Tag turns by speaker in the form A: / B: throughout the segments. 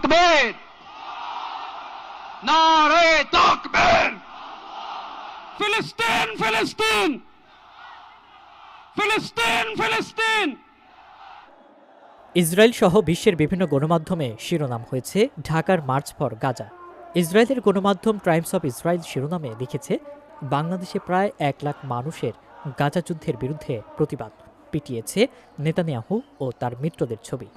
A: তাকবীর নারে তাকবীর ফিলিস্তিন ফিলিস্তিন ফিলিস্তিন ফিলিস্তিন
B: ইসরায়েল সহ বিশ্বের বিভিন্ন গণমাধ্যমে শিরোনাম হয়েছে ঢাকার মার্চ ফর গাজা। ইসরায়েলের গণমাধ্যম টাইমস অফ ইসরায়েল শিরোনামে লিখেছে বাংলাদেশে প্রায় এক লাখ মানুষের গাজা যুদ্ধের বিরুদ্ধে প্রতিবাদ। পিটিয়েছে নেতানিয়াহু ও তার মিত্রদের ছবি।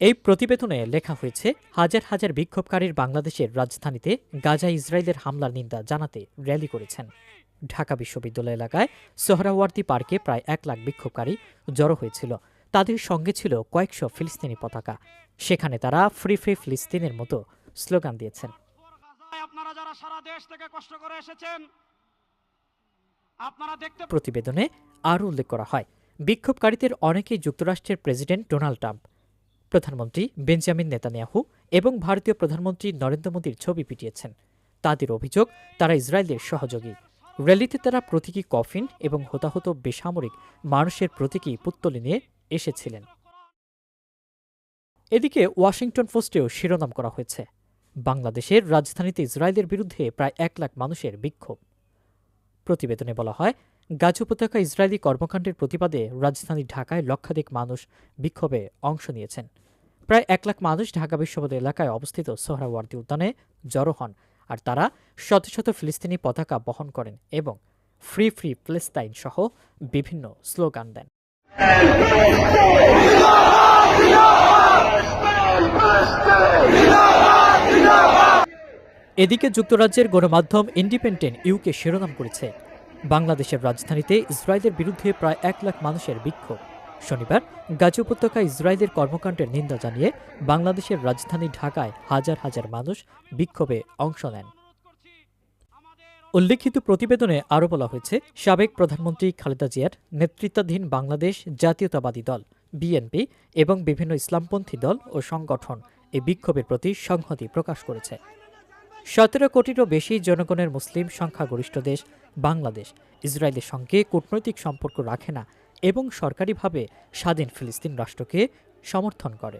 B: এই প্রতিবেদনে লেখা হয়েছে হাজার হাজার বিক্ষোভকারীর বাংলাদেশের রাজধানীতে গাজা ইসরায়েলের হামলার নিন্দা জানাতে র্যালি করেছেন। ঢাকা বিশ্ববিদ্যালয় এলাকায় সোহরাওয়ার্দী পার্কে প্রায় এক লাখ বিক্ষোভকারী জড়ো হয়েছিল। তাদের সঙ্গে ছিল কয়েকশো ফিলিস্তিনি পতাকা। সেখানে তারা ফ্রি ফ্রি ফিলিস্তিনের মতো স্লোগান দিয়েছেন।
A: আপনারা যারা সারা দেশ থেকে কষ্ট করে এসেছেন আপনারা দেখতে
B: প্রতিবেদনে আরও উল্লেখ করা হয় বিক্ষোভকারীদের অনেকেই যুক্তরাষ্ট্রের প্রেসিডেন্ট ডোনাল্ড ট্রাম্প। প্রধানমন্ত্রী বেঞ্জামিন নেতানিয়াহু এবং ভারতীয় প্রধানমন্ত্রী নরেন্দ্র মোদীর ছবি পিটিয়েছেন। তাদের অভিযোগ, তারা ইসরায়েলের সহযোগী। র্যালিতে তারা প্রতীকী কফিন এবং হতাহত বেসামরিক মানুষের প্রতীকী পুত্তলি নিয়ে এসেছিলেন। এদিকে ওয়াশিংটন পোস্টেও শিরোনাম করা হয়েছে। বাংলাদেশের রাজধানীতে ইসরায়েলের বিরুদ্ধে প্রায় এক লাখ মানুষের বিক্ষোভ। প্রতিবেদনে বলা হয় গাজ উপত্যকা ইসরায়েলি কর্মকাণ্ডের প্রতিবাদে রাজধানী ঢাকায় লক্ষাধিক মানুষ বিক্ষোভে অংশ নিয়েছেন। প্রায় এক লাখ মানুষ ঢাকা বিশ্ববিদ্যালয় এলাকায় অবস্থিত সোহরাওয়ার্দী উদ্যানে জড়ো হন আর তারা শত শত ফিলিস্তিনি পতাকা বহন করেন এবং ফ্রি ফ্রি প্লেস্তাইন সহ বিভিন্ন স্লোগান দেন। এদিকে যুক্তরাজ্যের গণমাধ্যম ইন্ডিপেন্ডেন্ট ইউকে শিরোনাম করেছে বাংলাদেশের রাজধানীতে ইসরায়েলের বিরুদ্ধে প্রায় এক লাখ মানুষের বিক্ষোভ। শনিবার গাজী উপত্যকায় ইসরায়েলের কর্মকাণ্ডের নিন্দা জানিয়ে বাংলাদেশের রাজধানী ঢাকায় হাজার হাজার মানুষ বিক্ষোভে অংশ নেন। উল্লেখিত প্রতিবেদনে আরও বলা হয়েছে, সাবেক প্রধানমন্ত্রী খালেদা জিয়ার নেতৃত্বাধীন বাংলাদেশ জাতীয়তাবাদী দল, বিএনপি এবং বিভিন্ন ইসলামপন্থী দল ও সংগঠন এই বিক্ষোভের প্রতি সংহতি প্রকাশ করেছে। সতেরো কোটিরও বেশি জনগণের মুসলিম সংখ্যাগরিষ্ঠ দেশ বাংলাদেশ। ইসরায়েলের সঙ্গে কূটনৈতিক সম্পর্ক রাখে না এবং সরকারিভাবে স্বাধীন ফিলিস্তিন রাষ্ট্রকে সমর্থন করে।